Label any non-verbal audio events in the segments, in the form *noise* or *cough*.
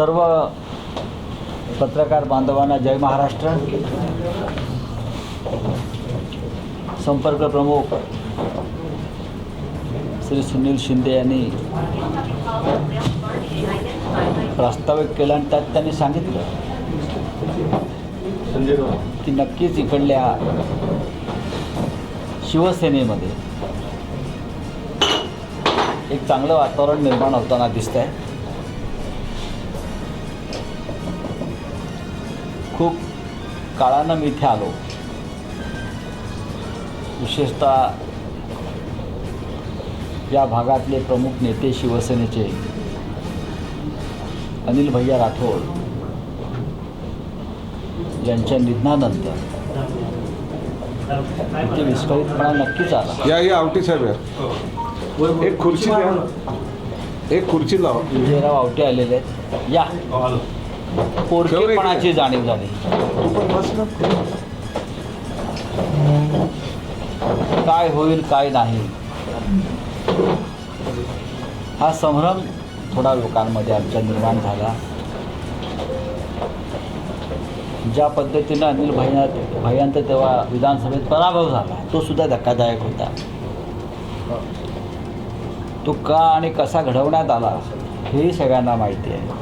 सर्व पत्रकार बांधवांना जय महाराष्ट्र. संपर्क प्रमुख श्री सुनील शिंदे यांनी प्रास्ताविक केला आणि त्यात त्यांनी सांगितलं की नक्कीच इकडल्या शिवसेनेमध्ये एक चांगलं वातावरण निर्माण होताना दिसत आहे काळानं मी इथे आलो. विशेषतः या भागातले प्रमुख नेते शिवसेनेचे अनिल भैया राठोड यांच्या निधनानंतर इथे विस्कळीतपणा नक्कीच आला. या या आवटी साहेब या. एक खुर्ची द्या. एक खुर्ची लावा. विजयराव आवटे आलेले आहेत. या. पोरकेपणाची जाणीव झाली. तू काय होईल काय नाही. हा संभ्रम थोडा लोकांमध्ये आमच्या निर्माण झाला. ज्या पद्धतीनं अनिल भाईना भैयांचा तेव्हा विधानसभेत पराभव झाला तो सुद्धा धक्कादायक होता. तो का आणि कसा घडवण्यात आला हेही सगळ्यांना माहिती आहे.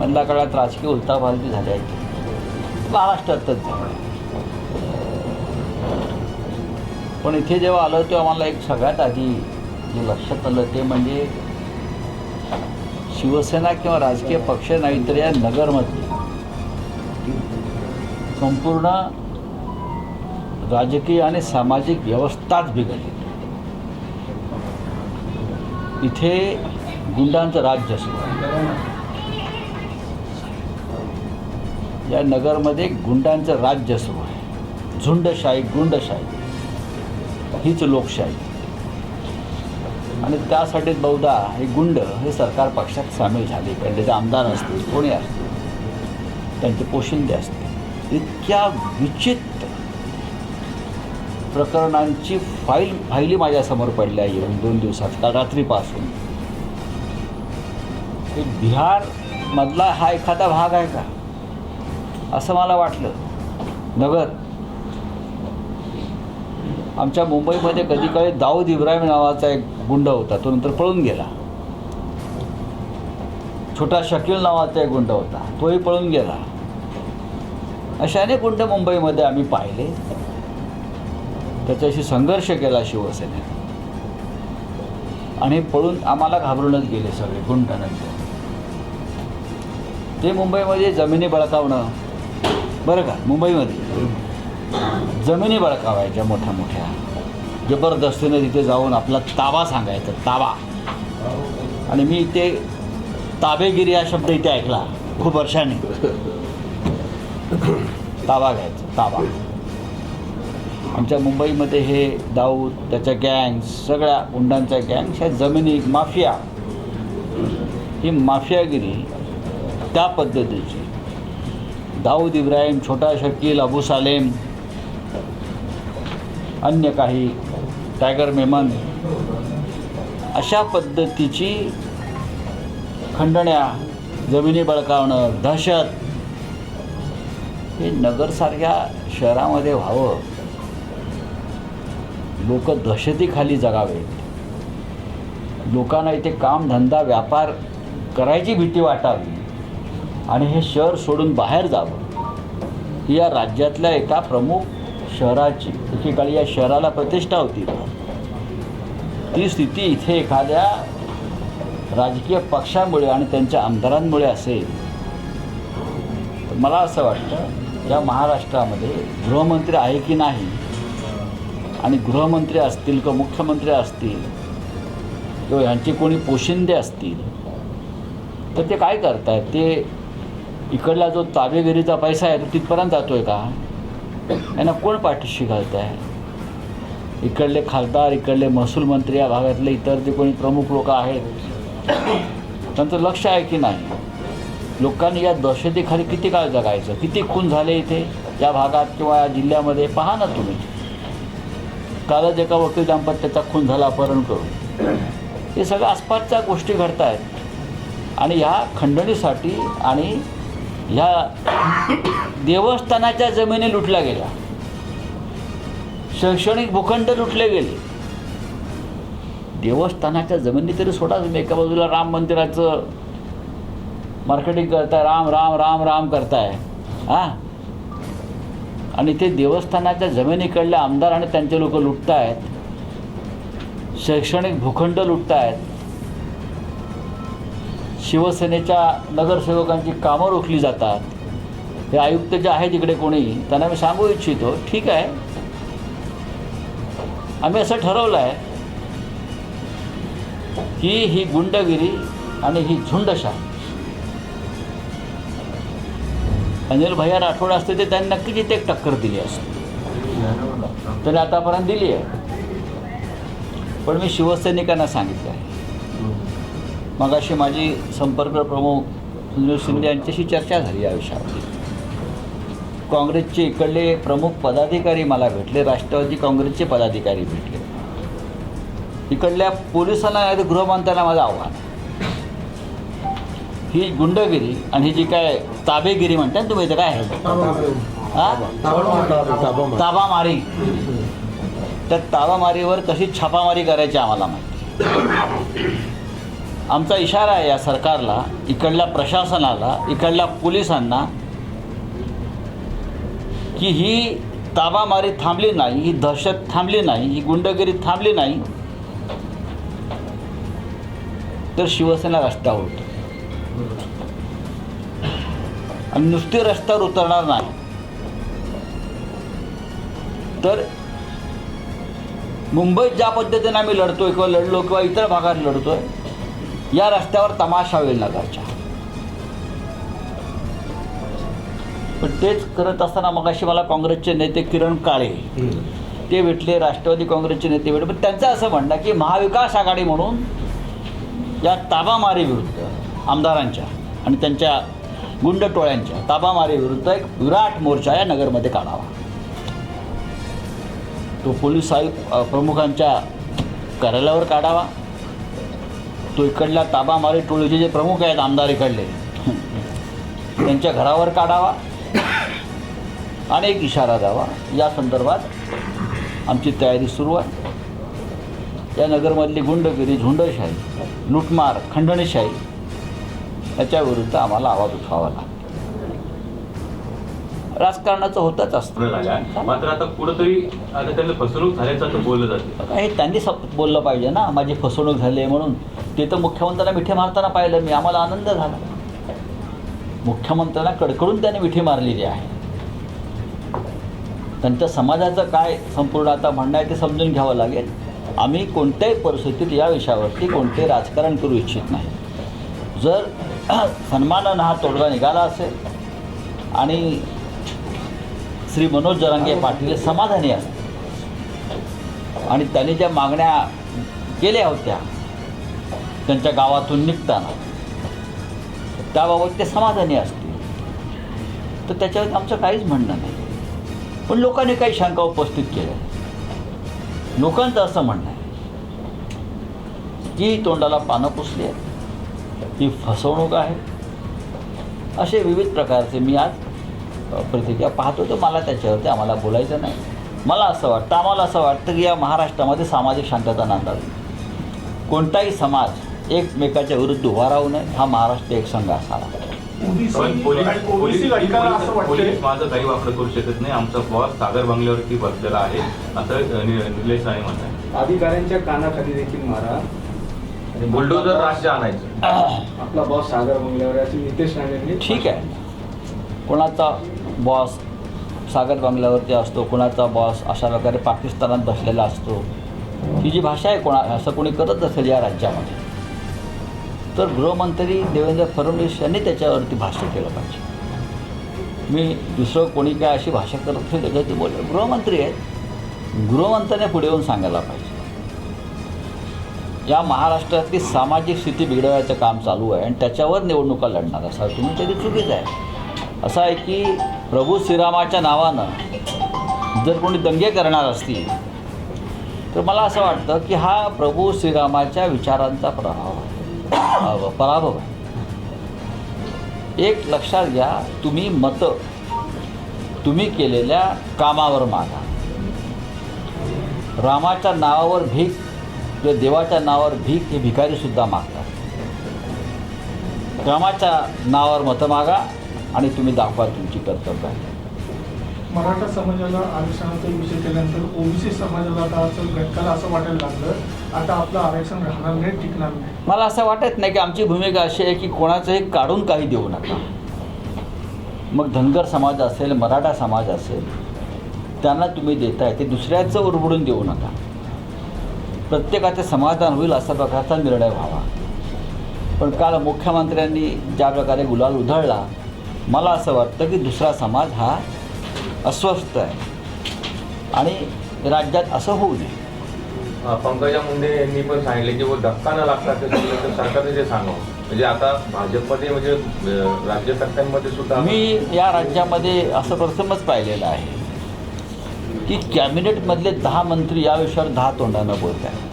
मधल्या काळात राजकीय उलथापालथी झाल्या आहेत महाराष्ट्रातच. झाली पण इथे जेव्हा आलं तेव्हा मला एक सगळ्यात आधी जे लक्षात आलं ते म्हणजे शिवसेना किंवा राजकीय पक्ष नाही तर या नगरमधले संपूर्ण राजकीय आणि सामाजिक व्यवस्थाच बिघडली. इथे गुंडांचं राज्य असतं. या नगरमध्ये गुंडांचं राज्य सुरू आहे. झुंडशाही गुंडशाही. हीच लोकशाही. आणि त्यासाठीच बहुधा हे गुंड हे सरकार पक्षात सामील झाले. इकडले आमदार असतील कोणी असतील त्यांचे पोशिंदे असतील. इतक्या विचित्र प्रकरणांची फाईल फाईली माझ्यासमोर पडल्या येऊन दोन दिवसात काल रात्रीपासून. बिहारमधला हा एखादा भाग आहे का? असं मला वाटलं. नगर. आमच्या मुंबईमध्ये कधी काळी दाऊद इब्राहिम नावाचा एक गुंड होता तो नंतर पळून गेला. छोटा शकील नावाचा एक गुंड होता तोही पळून गेला. अशा अनेक गुंड मुंबईमध्ये आम्ही पाहिले. त्याच्याशी संघर्ष केला शिवसेनेने. आणि पळून आम्हाला घाबरूनच गेले सगळे गुंड नंतर. ते मुंबईमध्ये जमिनी बळकावणं बरं का मुंबईमध्ये. जमिनी बळकावायच्या मोठ्या मोठ्या. जबरदस्तीनं तिथे जाऊन आपला ताबा सांगायचा ताबा. आणि मी ते ताबेगिरी हा शब्द इथे ऐकला खूप वर्षांनी. ताबा घ्यायचा ताबा. आमच्या मुंबईमध्ये हे दाऊद त्याच्या गँग्स सगळ्या गुंडांच्या गँग्स ह्या जमिनी माफिया. ही माफियागिरी त्या पद्धतीची. दाऊद इब्राहिम छोटा शकील अबू सालेम अन्य काही टायगर मेमन अशा पद्धतीची खंडण्या जमिनी बळकावणं दहशत हे नगरसारख्या शहरामध्ये व्हावं. लोक दहशतीखाली जगावेत. लोकांना इथे कामधंदा व्यापार करायची भीती वाटावी. आणि हे शहर सोडून बाहेर जावं. ही या राज्यातल्या एका प्रमुख शहराची एकेकाळी या शहराला प्रतिष्ठा होती. ती स्थिती इथे एखाद्या राजकीय पक्षामुळे आणि त्यांच्या आमदारांमुळे असेल. तर मला असं वाटतं या महाराष्ट्रामध्ये गृहमंत्री आहे की नाही? आणि गृहमंत्री असतील किंवा मुख्यमंत्री असतील किंवा यांचे कोणी पोशिंदे असतील तर ते काय करतायत? ते इकडला जो ताबेगिरीचा पैसा आहे तो तिथपर्यंत जातो आहे का? यांना कोण पाठीशी घालत आहे इकडले खासदार इकडले महसूल मंत्री या भागातले इतर जे कोणी प्रमुख लोक आहेत त्यांचं लक्ष आहे की नाही? लोकांनी या दहशतीखाली किती काळ जगायचं? किती खून झाले इथे? या भागात किंवा या जिल्ह्यामध्ये? पहा ना तुम्ही. कालच एका वकील दाम्पत्याचा खून झाला अपहरण करून. हे सगळं आसपासच्या गोष्टी घडत आहेत आणि ह्या खंडणीसाठी आणि ह्या देवस्थानाच्या जमिनी लुटल्या गेल्या. शैक्षणिक भूखंड लुटले गेले. देवस्थानाच्या जमिनी तरी सोडा तुम्ही एका बाजूला राम मंदिराचं मार्केटिंग करताय राम राम राम राम करताय. हां? आणि ते देवस्थानाच्या जमिनीकडले आमदार आणि त्यांचे लोक लुटतायत शैक्षणिक भूखंड लुटतायत शिवसेनेच्या नगरसेवकांची कामं रोखली जातात. हे आयुक्त जे आहेत इकडे कोणी त्यांना मी सांगू इच्छितो ठीक आहे. आम्ही असं ठरवलं आहे की ही गुंडगिरी आणि ही झुंडशाही. अनिल भैया राठोड असते ते त्यांनी नक्कीच इथे एक टक्कर दिली असते. त्यांनी आतापर्यंत दिली आहे. पण मी शिवसैनिकांना सांगितलं आहे मगाशी माझी संपर्क प्रमुख सुनील शिंदे यांच्याशी चर्चा झाली या विषयावरती काँग्रेसचे इकडले प्रमुख पदाधिकारी मला भेटले राष्ट्रवादी काँग्रेसचे पदाधिकारी भेटले. इकडल्या पोलिसांना नाही तर गृहमंत्र्यांना माझं आव्हान. ही गुंडगिरी आणि ही जी काय ताबेगिरी म्हणताय तुम्ही इथं काय आहे? हा? ताबामारी. त्या ताबामारीवर कशी छापामारी करायची आम्हाला माहिती. आमचा इशारा आहे या सरकारला इकडल्या प्रशासनाला इकडल्या पोलिसांना की ही ताबामारी थांबली नाही ही दहशत थांबली नाही ही गुंडगिरी थांबली नाही तर शिवसेना रस्त्यावर उतर आणि नुसती रस्त्यावर उतरणार नाही. तर मुंबईत ज्या पद्धतीने आम्ही लढतोय किंवा लढलो किंवा इतर भागात लढतोय या रस्त्यावर तमाशा होईल नगरच्या. पण तेच करत असताना मगाशी मला काँग्रेसचे नेते किरण काळे ते भेटले राष्ट्रवादी काँग्रेसचे नेते भेटले. पण त्यांचं असं म्हणणं की महाविकास आघाडी म्हणून या ताबामारी विरुद्ध आमदारांच्या आणि त्यांच्या गुंड टोळ्यांच्या ताबामारी विरुद्ध एक विराट मोर्चा या नगरमध्ये काढावा. तो पोलीस आयुक्त प्रमुखांच्या कार्यालयावर काढावा. तो इकडल्या ताबामारी टोळीचे जे प्रमुख आहेत आमदार इकडले त्यांच्या घरावर काढावा आणि एक इशारा द्यावा. या संदर्भात आमची तयारी सुरू आहे. या नगरमधली गुंडगिरी झुंडशाही लुटमार खंडणीशाही याच्याविरुद्ध आम्हाला आवाज उठवावा लागतो. राजकारणाचं होतच असतं. मात्र आता कुठंतरी आता त्यांना फसवणूक झाल्याचं बोललं जाते. हे त्यांनी बोललं पाहिजे ना. माझी फसवणूक झाली आहे म्हणून. ते तर मुख्यमंत्र्यांना मिठी मारताना पाहिलं मी आम्हाला आनंद झाला. मुख्यमंत्र्यांना कडकडून त्यांनी मिठी मारलेली आहे. त्यांच्या समाजाचं काय संपूर्ण आता म्हणणं आहे ते समजून घ्यावं लागेल. आम्ही कोणत्याही परिस्थितीत या विषयावरती कोणते राजकारण करू इच्छित नाही. जर सन्मानानं हा तोडगा निघाला असेल आणि श्री मनोज जरांगे पाटील समाधानी असतील आणि त्यांनी ज्या मागण्या केल्या होत्या त्यांच्या गावातून निघताना. त्याबाबत ते समाधानी असतील. तर त्याच्यावर आमचं काहीच म्हणणं नाही. पण लोकांनी काही शंका उपस्थित केल्या. लोकांचं असं म्हणणं आहे की तोंडाला पानं पुसली आहेत. ती फसवणूक आहे. असे विविध प्रकारचे मी आज अ, प्रतिक्रिया पाहतो. तर मला त्याच्यावरती आम्हाला बोलायचं नाही. मला असं वाटतं आम्हाला असं वाटतं की या महाराष्ट्रामध्ये सामाजिक शांतता नांदावी. कोणताही समाज एकमेकाच्या विरुद्ध उभा राहू नये हा महाराष्ट्र एक संघ असावा. पण पोलीस माझा काही वापर करू शकत नाही. आमचा बॉस सागर बंगल्यावरती बसलेला आहे. असं निलेश राणे म्हणतात. अधिकाऱ्यांच्या कानाखाली देखील मारा. आणि बुलडोजर राज्य आणायचं. आपला बॉस सागर बंगल्यावर आहे, असे नितेश राणेंनी ठीक आहे. कोणाचा बॉस सागर बंगल्यावरती असतो कोणाचा बॉस अशा प्रकारे पाकिस्तानात बसलेला असतो ही जी भाषा आहे कोणा असं कोणी करत असेल या राज्यामध्ये. तर गृहमंत्री देवेंद्र फडणवीस यांनी त्याच्यावरती भाष्य केलं पाहिजे. मी दुसरं कोणी काय अशी भाषा करत असेल त्याच्यावरती बोल गृहमंत्री आहेत गृहमंत्र्याने पुढे येऊन सांगायला पाहिजे. या महाराष्ट्रातली सामाजिक स्थिती बिघडवायचं काम चालू आहे आणि त्याच्यावर निवडणुका लढणार असा तुम्ही तरी चुकीचं आहे. असं आहे की प्रभू श्रीरामाच्या नावानं जर कोणी दंगे करणार असतील तर मला असं वाटतं की हा प्रभू श्रीरामाच्या विचारांचा प्रभाव आहे. पराभव आहे एक लक्षात घ्या तुम्ही मतं तुम्ही केलेल्या कामावर मागा। रामाच्या नावावर भीक किंवा देवाच्या नावावर भीक हे भिकारीसुद्धा मागतात। रामाच्या नावावर मतं मागा आणि तुम्ही दाखवा तुमची कर्तव्य आहे। मराठा समाजाला आरक्षणाचा विषय केल्यानंतर ओबीसी समाजाला आता असं घटकाला असं वाटायला लागलं आता आपलं आरक्षण राहणार नाही टिकणार नाही। मला असं वाटत नाही की आमची भूमिका अशी आहे की कोणाचंही काढून काही देऊ नका. मग धनगर समाज असेल मराठा समाज असेल त्यांना तुम्ही देताय ते दुसऱ्याचं उरबडून देऊ नका. प्रत्येकाचं समाधान होईल असा प्रकारचा निर्णय व्हावा. पण काल मुख्यमंत्र्यांनी ज्या प्रकारे गुलाल उधळला मला असं वाटतं की दुसरा समाज हा अस्वस्थ आहे. आणि राज्यात असं होऊ नये. पंकजा मुंडे यांनी पण सांगितले की वो धक्का न लागता ते तर सरकारने ते सांगावं. म्हणजे आता भाजपमध्ये म्हणजे राज्य सरकारमध्ये सुद्धा मी या राज्यामध्ये असं प्रथमच पाहिलेलं आहे की कॅबिनेटमधले दहा मंत्री या विषयावर दहा तोंडानं बोलत आहेत.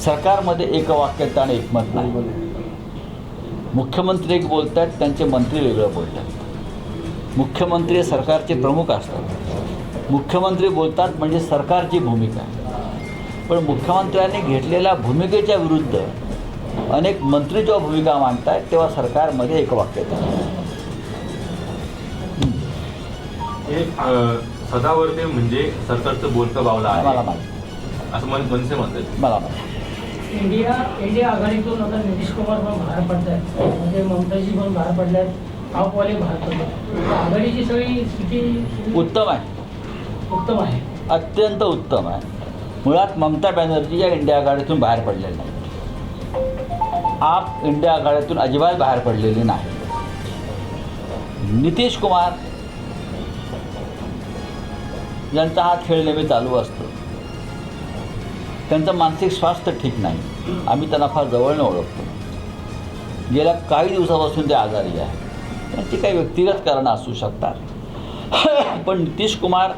सरकारमध्ये एकवाक्यता आणि एकमत नाही. मुख्यमंत्री एक बोलत आहेत त्यांचे मंत्री वेगळं बोलत आहेत. मुख्यमंत्री सरकारचे प्रमुख असतात. मुख्यमंत्री बोलतात म्हणजे सरकारची भूमिका आहे. पण मुख्यमंत्र्यांनी घेतलेल्या भूमिकेच्या विरुद्ध अनेक मंत्री जेव्हा भूमिका मांडतात तेव्हा सरकारमध्ये. हे अ, सदावर्ते म्हणजे सरकारचं बोलकं बावलं मला आहे माहिती. असं मन मनसे म्हणतात. मला माहिती. इंडिया इंडिया आघाडीतून आता नितीश कुमार पण बाहेर पडत आहेत म्हणजे ममताजी पण बाहेर पडल्या आहेत आपवाले बाहेर पडले आहेत. आघाडीची सगळी स्थिती उत्तम आहे. उत्तम आहे. अत्यंत उत्तम आहे. मुळात ममता बॅनर्जी या इंडिया आघाडीतून बाहेर पडलेल्या नाही आप इंडिया आघाडीतून अजिबात बाहेर पडलेली नाही. नितीश कुमार यांचा हा खेळ नेहमी चालू असतो. त्यांचं मानसिक स्वास्थ्य ठीक नाही. आम्ही त्यांना फार जवळनं ओळखतो. गेल्या काही दिवसापासून ते आजारी आहे त्यांची काही व्यक्तिगत कारणं असू शकतात. पण नितीश कुमार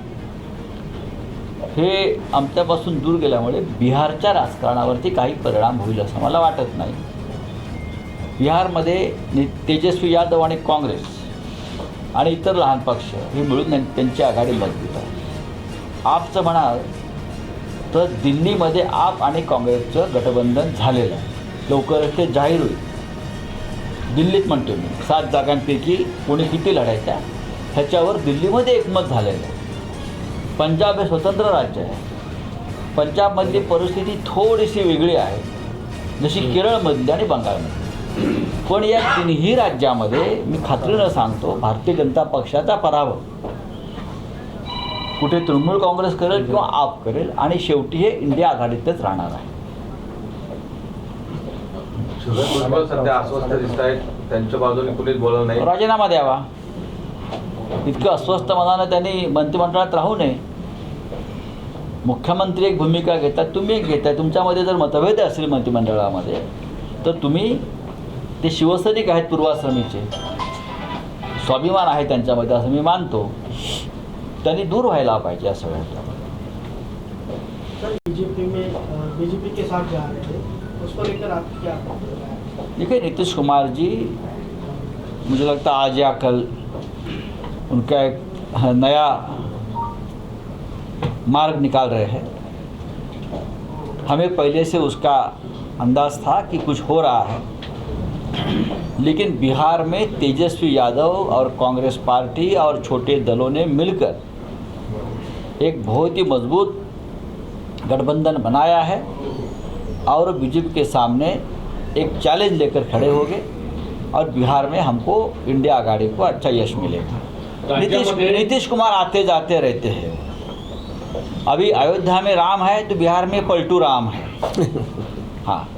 हे आमच्यापासून दूर गेल्यामुळे बिहारच्या राजकारणावरती काही परिणाम होईल असं मला वाटत नाही. बिहारमध्ये तेजस्वी यादव आणि काँग्रेस आणि इतर लहान पक्ष हे मिळून त्यांची आघाडी मजबूत आहे. आपचं म्हणाल तर दिल्लीमध्ये आप आणि काँग्रेसचं गठबंधन झालेलं आहे. लवकरच ते जाहीर होईल. दिल्लीत म्हणतो मी सात जागांपैकी कोणी किती लढायच्या? ह्याच्यावर दिल्लीमध्ये एकमत झालेलं आहे. पंजाब हे स्वतंत्र राज्य आहे. पंजाबमधली परिस्थिती थोडीशी वेगळी आहे. जशी केरळमधली आणि बंगालमधली. पण या तिन्ही राज्यामध्ये मी खात्रीनं सांगतो भारतीय जनता पक्षाचा पराभव. कुठे तृणमूल काँग्रेस करेल किंवा आप करेल आणि शेवटी हे इंडिया आघाडीतच राहणार आहे. सध्या अस्वस्थ दिसत आहेत त्यांच्या बाजूने कुणीच बोललं नाही. राजीनामा द्यावा. इतकं अस्वस्थ मनानं त्यांनी मंत्रिमंडळात राहू नये. मुख्यमंत्री एक भूमिका घेतात तुम्ही एक घेताय. तुमच्यामध्ये जर मतभेद असतील मंत्रिमंडळामध्ये तर तुम्ही ते शिवसैनिक आहेत पूर्वाश्रमीचे. स्वाभिमान आहे त्यांच्यामध्ये असं मी मानतो. त्यांनी दूर व्हायला पाहिजे असं वाटतं सर बीजेपी में बीजेपी के साथ जा रहे थे उस पर लेकर आप क्या? देखिए नीतीश कुमार जी मुझे लगता आज या कल उनका एक नया मार्ग निकाल रहे हैं। हमें पहले से उसका अंदाज था कि कुछ हो रहा है। लेकिन बिहार में तेजस्वी यादव और कांग्रेस पार्टी और छोटे दलों ने मिलकर एक बहुत ही मज़बूत गठबंधन बनाया है और बीजेपी के सामने एक चैलेंज लेकर खड़े हो गए और बिहार में हमको इंडिया आघाड़ी को अच्छा यश मिलेगा। नीतीश नीतीश कुमार आते जाते रहते हैं। अभी अयोध्या में राम है तो बिहार में पलटू राम है। *laughs* हाँ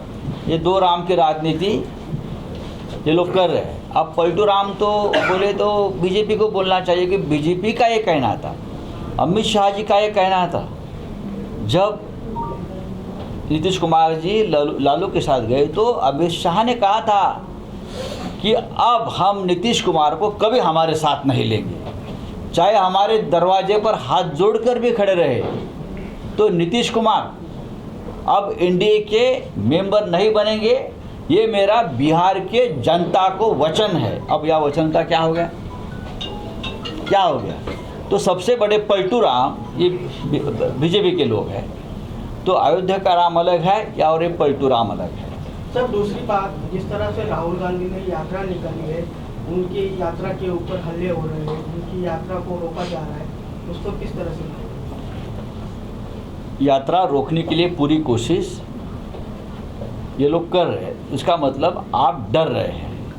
ये दो राम की राजनीति ये लोग कर रहे हैं। अब पलटू राम तो बोले तो बीजेपी को बोलना चाहिए कि बीजेपी का ये कहना था अमित शाह जी का ये कहना था। जब नीतीश कुमार जी लालू लालू के साथ गए तो अमित शाह ने कहा था कि अब हम नीतीश कुमार को कभी हमारे साथ नहीं लेंगे। चाहे हमारे दरवाजे पर हाथ जोड़कर भी खड़े रहे तो नीतीश कुमार अब एनडीए के मेंबर नहीं बनेंगे। ये मेरा बिहार के जनता को वचन है। अब यह वचन का क्या हो गया? क्या हो गया? तो सबसे बड़े पलटू राम ये बीजेपी के लोग हैं। तो अयोध्या का राम अलग है या और ये पलटू राम अलग है? सर, दूसरी बात, जिस तरह से राहुल गांधी ने यात्रा निकाली है, उनकी यात्रा के ऊपर हल्ले हो रहे हैं, उनकी यात्रा को रोका जा रहा है, उसको किस तरह से यात्रा रोकने के लिए पूरी कोशिश ये लोग कर रहे हैं। इसका मतलब आप डर रहे हैं।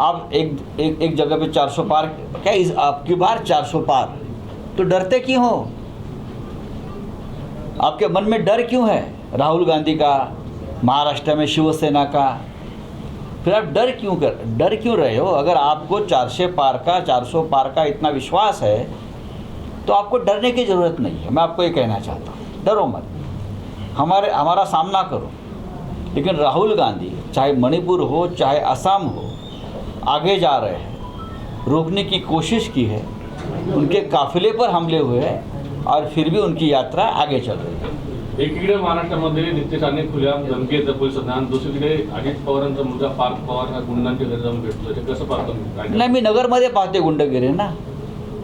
आप एक एक एक जगह पे 400 पार, क्या इस आपकी बार 400 पार? तो डरते क्यों हो? आपके मन में डर क्यों है राहुल गांधी का? महाराष्ट्र में शिवसेना का। फिर आप डर क्यों कर, डर क्यों रहे हो? अगर आपको 400 पार का 400 पार का इतना विश्वास है तो आपको डरने की ज़रूरत नहीं है। मैं आपको ये कहना चाहता हूँ, डरो मत। हमारे, हमारा सामना करो। लेकिन राहुल गांधी, चाहे मणिपुर हो, चाहे असम हो, आगे जा रहे हैं। रोकने की कोशिश की है। उनके काफिले पर हमले हुए हैं और फिर भी उनकी यात्रा आगे चल रही है। एकीकडे महाराष्ट्रामध्ये नितेश खुल्या धमकी येतं पोलिसांना आणि दुसरीकडे अजित पवारांचा मुलगा पार्थ पवार हा गुंडांच्या घरी जाऊन भेटतो. ते कसं पाहतो नाही मी नगरमध्ये पाहते गुंडगिरी ना.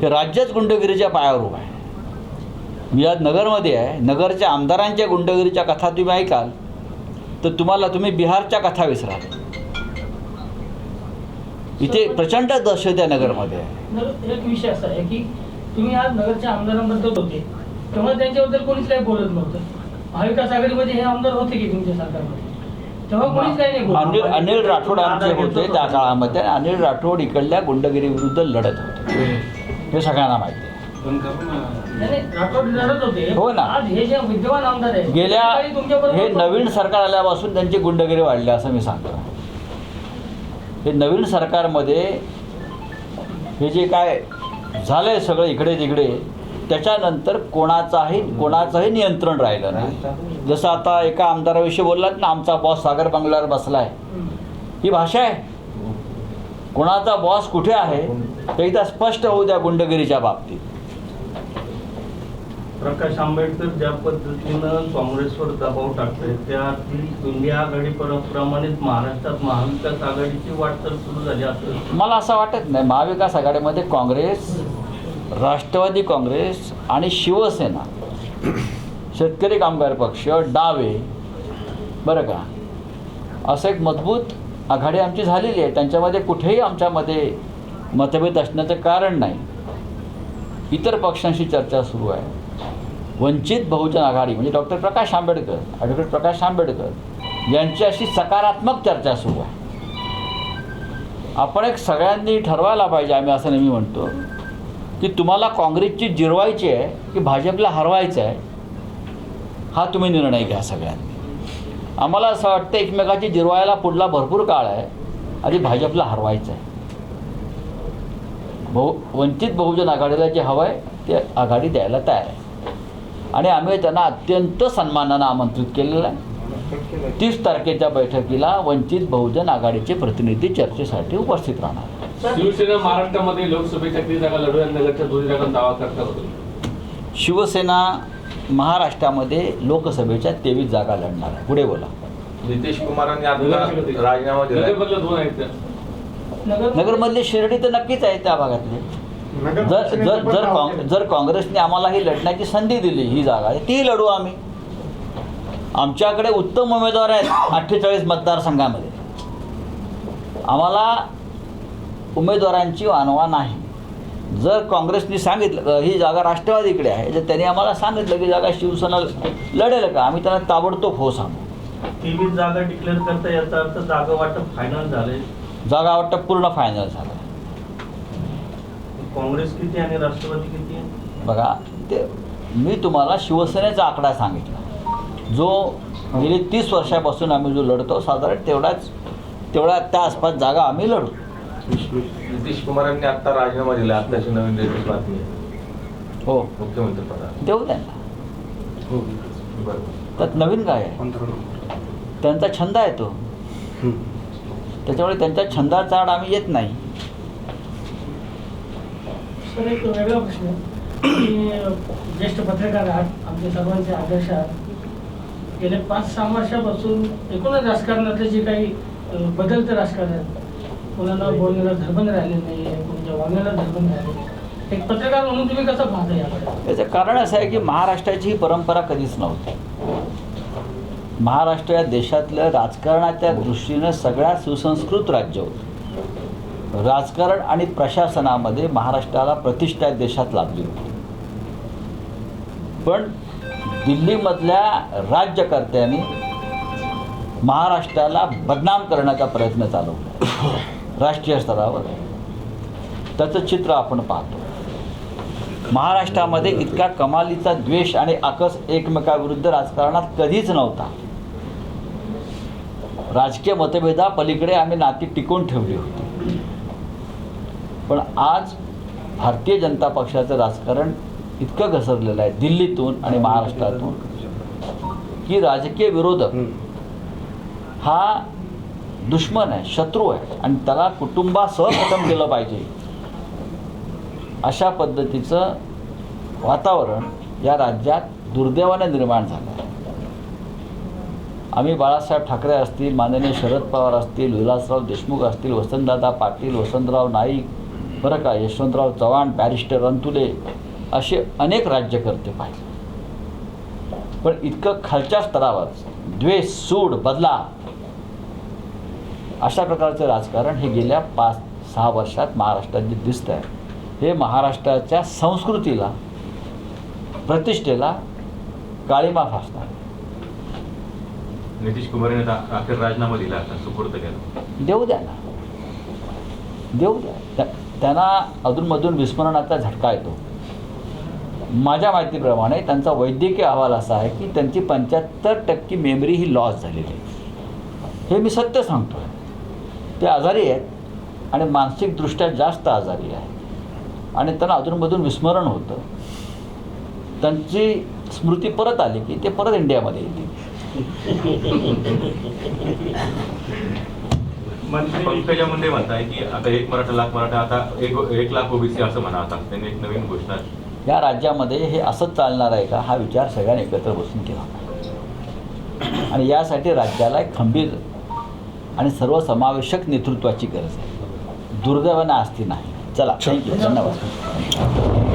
हे राज्यच गुंडगिरीच्या पायावर उभा आहे. मी आज नगरमध्ये आहे. नगरच्या आमदारांच्या गुंडगिरीच्या कथा तुम्ही ऐकाल तर तुम्हाला तुम्ही बिहारच्या कथा विसराल. इथे प्रचंड दहशत आहे नगरमध्ये. नगर एक विषय असा आहे की तुम्ही आज नगरच्या आमदारांबद्दल होते तेव्हा त्यांच्याबद्दल कोणीच काही बोलत नव्हतं. महाविकास आघाडीमध्ये हे आमदार होते की तुमच्या सरकारमध्ये? तेव्हा कोणीच काही नाही अनिल अनिल राठोड आमचे होते त्या काळामध्ये. अनिल राठोड इकडल्या गुंडगिरीविरुद्ध लढत होते. हे सगळ्यांना माहिती आहे. नाही, नाही, राठोड लढत होते. हो ना. आज हे जे विद्यमान आमदार आहेत गेल्या ते काही तुमच्याबरोबर हे नवीन सरकार आल्यापासून त्यांची गुंडगिरी वाढली असं मी सांगतो. हे नवीन सरकारमध्ये हे जे काय झालं आहे सगळं इकडे तिकडे त्याच्यानंतर कोणाचाही कोणाचंही नियंत्रण राहिलं नाही. जसं आता एका आमदाराविषयी बोललात ना आमचा बॉस सागर बंगल्यावर बसला आहे. ही भाषा आहे. कोणाचा बॉस कुठे आहे हे एकदा स्पष्ट होऊ द्या गुंडगिरीच्या बाबतीत. प्रकाश आंबेडकर ज्या पद्धतीनं काँग्रेसवर दबाव टाकतोय त्या इंडिया आघाडी पर- प्रमाणेच महाराष्ट्रात महाविकास आघाडीची वाटचाल सुरू झाली असं मला असं वाटत नाही. महाविकास आघाडीमध्ये काँग्रेस राष्ट्रवादी काँग्रेस आणि शिवसेना शेतकरी कामगार पक्ष डावे. बरं का? असं एक मजबूत आघाडी आमची झालेली आहे. त्यांच्यामध्ये कुठेही आमच्यामध्ये मतभेद असण्याचं कारण नाही. इतर पक्षांशी चर्चा सुरू आहे. वंचित बहुजन आघाडी म्हणजे डॉक्टर प्रकाश आंबेडकर ॲडव्होकेट प्रकाश आंबेडकर यांच्याशी सकारात्मक चर्चा सुरू आहे. आपण एक सगळ्यांनी ठरवायला पाहिजे आम्ही असं नेहमी म्हणतो. की तुम्हाला काँग्रेसची जिरवायची आहे की भाजपला हरवायचं आहे हा तुम्ही निर्णय घ्या सगळ्यांनी. आम्हाला असं वाटतं एकमेकाची जिरवायला पुढला भरपूर काळ आहे आणि भाजपला हरवायचं आहे. बहु वंचित बहुजन आघाडीला जे हवं आहे ते आघाडी द्यायला तयार आहे. आणि आम्ही त्यांना अत्यंत सन्मानानं आमंत्रित केलेलं आहे. तीस तारखेच्या बैठकीला वंचित बहुजन आघाडीचे प्रतिनिधी चर्चेसाठी उपस्थित राहणार शिवसेना महाराष्ट्रामध्ये लोकसभेच्या किती जागा लढू आणि नगरच्या दोन्ही जागा दावा करता होतो. शिवसेना महाराष्ट्रामध्ये लोकसभेच्या तेवीस जागा लढणार आहे. पुढे बोला. नितीश कुमारांनी आता राजीनामा दिला दोन आहेत. नगरमधली शिर्डी तर नक्कीच आहे त्या भागातले. जर जर जर जर काँग्रेसने आम्हाला ही लढण्याची संधी दिली ही जागा ती लढू आम्ही. आमच्याकडे उत्तम उमेदवार आहेत अठ्ठेचाळीस मतदारसंघामध्ये. आम्हाला उमेदवारांची वानवा नाही. जर काँग्रेसने सांगितलं ही जागा राष्ट्रवादीकडे आहे जर त्यांनी आम्हाला सांगितलं की जागा शिवसेना लढेल का आम्ही त्यांना ताबडतोब हो सांगू. तेवीस जागा डिक्लेअर करता याचा अर्थ जागा वाटप फायनल झाले जागा वाटतं पूर्ण फायनल झालं काँग्रेस किती आणि राष्ट्रवादी किती बघा ते मी तुम्हाला शिवसेनेचा आकडा सांगितला. जो गेली तीस वर्षापासून आम्ही जो लढतो साधारण तेवढाच तेवढ्या त्या आसपास जागा आम्ही लढू. नितीश कुमारांनी आता राजीनामा दिला. आताची नवीन लेटेस्ट बातमी. हो. मुख्यमंत्री पदा देऊ त्यांना. बरं त्यात नवीन काय आहे? त्यांचा छंद आहे तो. त्याच्यामुळे त्यांच्या छंदाचा आड आम्ही येत नाही. सर एक वेगळा प्रश्न ज्येष्ठ पत्रकार आहात आमचे सर्वांचे आदर्श आहात. गेल्या पाच सहा वर्षापासून एकूणच राजकारणातले जे काही अं, बदलतं राजकारण आहे कोणाला बोलण्याला धर्मन राहिले नाही कोणाच्या वागण्याला धर्मन राहिले नाही. एक पत्रकार म्हणून तुम्ही कसं पाहता याकडे याचं कारण असं आहे की महाराष्ट्राची ही परंपरा कधीच नव्हती. महाराष्ट्र या देशातलं राजकारणाच्या दृष्टीनं सगळ्यात सुसंस्कृत राज्य होतं. राजकारण आणि प्रशासनामध्ये महाराष्ट्राला प्रतिष्ठा देशात लाभली होती. पण दिल्लीमधल्या राज्यकर्त्यांनी महाराष्ट्राला बदनाम करण्याचा प्रयत्न चालवला. राष्ट्रीय स्तरावर त्याचं चित्र आपण पाहतो. महाराष्ट्रामध्ये इतका कमालीचा द्वेष आणि आकस एकमेकाविरुद्ध राजकारणात कधीच नव्हता. राजकीय मतभेदा पलीकडे आम्ही नाती टिकून ठेवली होती. पण आज भारतीय जनता पक्षाचं राजकारण इतकं घसरलेलं आहे. दिल्लीतून आणि महाराष्ट्रातून की राजकीय विरोधक हा दुश्मन आहे शत्रू आहे आणि त्याला कुटुंबासह खतम केलं पाहिजे. अशा पद्धतीचं वातावरण या राज्यात दुर्दैवाने निर्माण झालं. आहे आम्ही बाळासाहेब ठाकरे असतील माननीय शरद पवार असतील विलासराव देशमुख असतील वसंतदादा पाटील वसंतराव नाईक बरं का यशवंतराव चव्हाण बॅरिस्टर रंतुले असे अनेक राज्यकर्ते पाहिजे पण इतकं खालच्या स्तरावर द्वेष सूड बदला अशा प्रकारचं राजकारण हे गेल्या पाच सहा वर्षात महाराष्ट्रात जे दिसतं आहे हे महाराष्ट्राच्या संस्कृतीला प्रतिष्ठेला काळीमा फासणार नितीश कुमार यांनी अखेर राजीनामा दिला आता सुपूर्द केला. देऊ द्या ना. देऊ द्या. त्या- त्यांना अधूनमधून विस्मरणाचा झटका येतो. माझ्या माहितीप्रमाणे त्यांचा वैद्यकीय अहवाल असा आहे की त्यांची पंच्याहत्तर टक्के मेमरी ही लॉस झालेली आहे. हे मी सत्य सांगतो आहे ते आजारी आहेत आणि मानसिकदृष्ट्या जास्त आजारी आहे आणि त्यांना अधूनमधून विस्मरण होतं. त्यांची स्मृती परत आली की ते परत इंडियामध्ये येतील. पंकजा मुंडे म्हणताय की आता एक मराठा लाख मराठा आता एक एक लाख ओबीसी असं म्हणा आता. त्यांनी एक नवीन घोषणा या राज्यामध्ये हे असंच चालणार आहे का? हा विचार सगळ्यांनी एकत्र बसून केला. आणि यासाठी राज्याला एक खंबीर आणि सर्वसमावेशक नेतृत्वाची गरज आहे. दुर्दैवाने असती नाही. चला थँक्यू धन्यवाद.